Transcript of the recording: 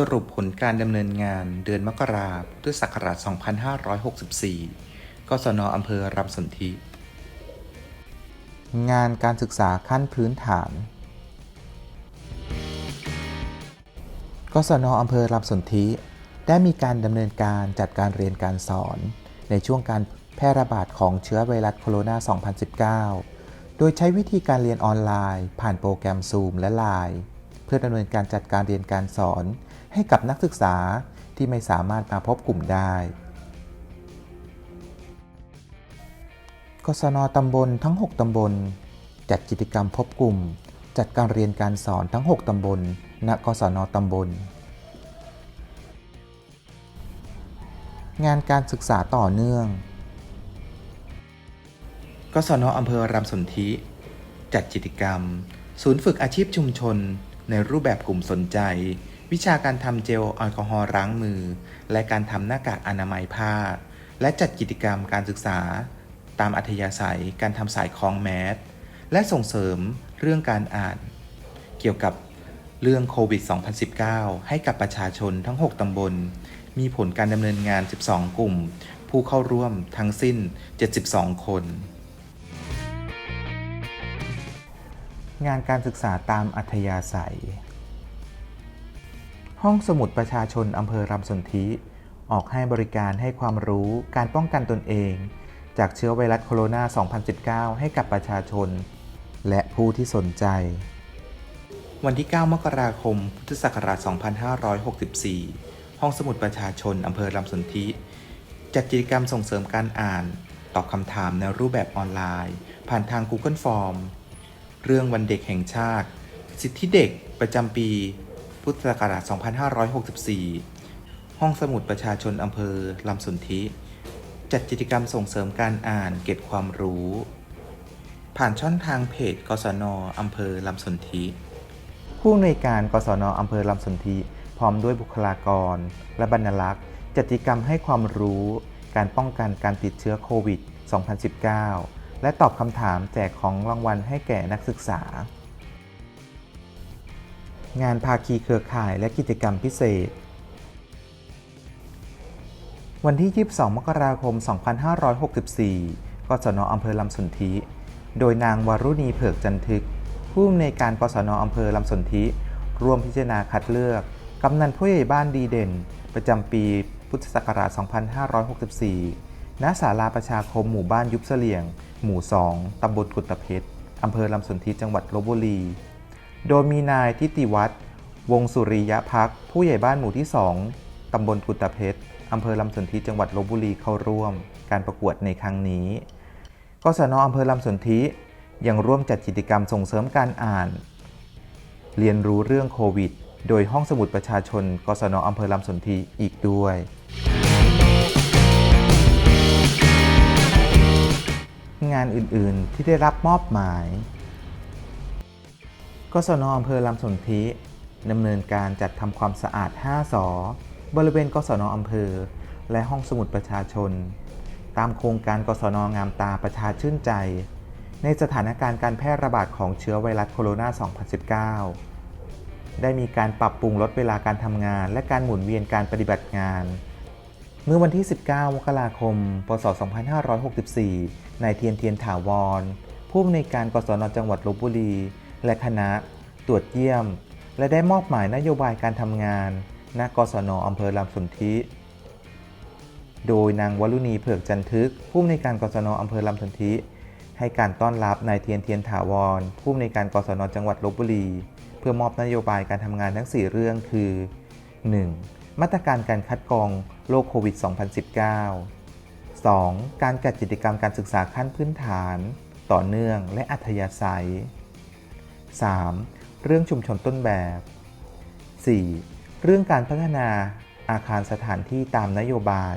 สรุปผลการดำเนินงานเดือนมกราคมพุทธศักราช 2564 กศนอำเภอรำสนธิ งานการศึกษาขั้นพื้นฐาน กศนอำเภอรำสนธิได้มีการดำเนินการจัดการเรียนการสอน ในช่วงการแพร่ระบาดของเชื้อไวรัสโคโรนา 2019 โดยใช้วิธีการเรียนออนไลน์ ผ่านโปรแกรม Zoom และ Line เพื่อดำเนินการจัดการเรียนการสอน ให้กับนักศึกษาที่ไม่สามารถมาพบกลุ่มได้ กศนตำบลทั้ง 6 ตำบล จัดกิจกรรมพบกลุ่ม จัดการเรียนการสอนทั้ง 6 ตำบล ณ กศนตำบล งานการศึกษาต่อเนื่อง กศนอำเภอรำสนธิจัดกิจกรรม ศูนย์ฝึกอาชีพชุมชน ในรูปแบบกลุ่มสนใจ วิชาการทำเจลแอลกอฮอล์ล้างมือ และการทำหน้ากากอนามัยผ้า และจัดกิจกรรมการศึกษา ตามอัธยาศัยการทำสายคล้องแมสและส่งเสริมเรื่องการอ่าน เกี่ยวกับเรื่องโควิด 2019 ให้กับประชาชนทั้ง 6 ตำบล มีผลการดำเนินงาน 12 กลุ่ม ผู้เข้าร่วมทั้งสิ้น 72 คน งานการศึกษาตามอัธยาศัย ห้องสมุดประชาชนอำเภอรำสนธิออกให้บริการให้ความรู้การป้องกันตนเอง จากเชื้อไวรัสโคโรนา 2019 ให้กับประชาชน และผู้ที่สนใจ วันที่ 9 มกราคม พุทธศักราช 2564 ห้องสมุดประชาชนอำเภอลำสนธิจัดกิจกรรมส่งเสริมการอ่าน ตอบคำถามในรูปแบบออนไลน์ ผ่านทาง Google Form เรื่องวันเด็กแห่งชาติ สิทธิเด็กประจำปี พุทธศักราช 2564 ห้องสมุดประชาชนอำเภอลำสนธิ จัดกิจกรรมส่งเสริมการอ่านเก็บความรู้ ผ่านช่องทางเพจ กศนอำเภอลำสนธิผู้อำนวยการกศนอำเภอลำสนธิพร้อมด้วยบุคลากร และบรรณารักษ์จัดกิจกรรมให้ความรู้ การป้องกันการติดเชื้อโควิด 2019 และตอบคำถามแจกของรางวัลให้แก่นักศึกษา งานภาคีเครือข่ายและกิจกรรมพิเศษ วันที่ 22 มกราคม 2564 กศนอำเภอลำสนธิ โดยนางวารุณีเผือกจันทึก ผู้อำนวยการกศนอำเภอลำสนธิร่วมพิจารณาคัดเลือกกำนันผู้ใหญ่บ้านดีเด่น ประจำปีพุทธศักราช 2564 ณ ศาลาประชาคมหมู่บ้านยุบเสลียง หมู่ 2 ตำบลกุตเพชร อำเภอลำสนธิจังหวัดลบบุรี โดยมีนายทิติวัฒน์วงสุริยะพัก ผู้ใหญ่บ้านหมู่ที่ 2 ตำบลกุตเพชร อำเภอลำสนธิจังหวัดลบบุรีเข้าร่วม การประกวดในครั้งนี้กศนอำเภอลำสนธิยังร่วมจัดกิจกรรมส่งเสริมการอ่าน เรียนรู้เรื่องโควิด โดยห้องสมุดประชาชน กศนอำเภอลำสนธิอีกด้วยานอื่น ๆ ที่ได้รับมอบหมาย กศนอำเภอลำสนธิดำเนินการจัดทำความสะอาด 5สอบริเวณกศนอำเภอ และห้องสมุดประชาชน ตามโครงการกศนงามตาประชาชื่นใจ ในสถานการณ์การแพร่ระบาดของเชื้อไวรัสโคโรนา 2019 ได้มีการปรับปรุงลดเวลาการทำงาน และการหมุนเวียนการปฏิบัติงาน เมื่อวันที่ 19 มกราคม พศ 2564 นายเทียนเทียนถาวร ผู้อำนวยการกศนจังหวัดลบบุรี และคณะ ตรวจเยี่ยม และได้มอบหมายนโยบายการทำงาน ณ กศนอำเภอลำสนธิ โดยนางวรุณีเผือกจันทึก ผู้อำนวยการกศนอำเภอลำสนธิ ให้การต้อนรับนายเทียนเทียนถาวร ผู้อำนวยการกศนจังหวัดลบบุรี เพื่อมอบนโยบายการทำงานทั้ง 4 เรื่องคือ 1. มาตรการการคัดกรองโรคโควิด 2019 2. การจัดกิจกรรมการศึกษาขั้นพื้นฐาน ต่อเนื่องและอัธยาศัย 3. เรื่องชุมชนต้นแบบ 4. เรื่องการพัฒนาอาคารสถานที่ตามนโยบาย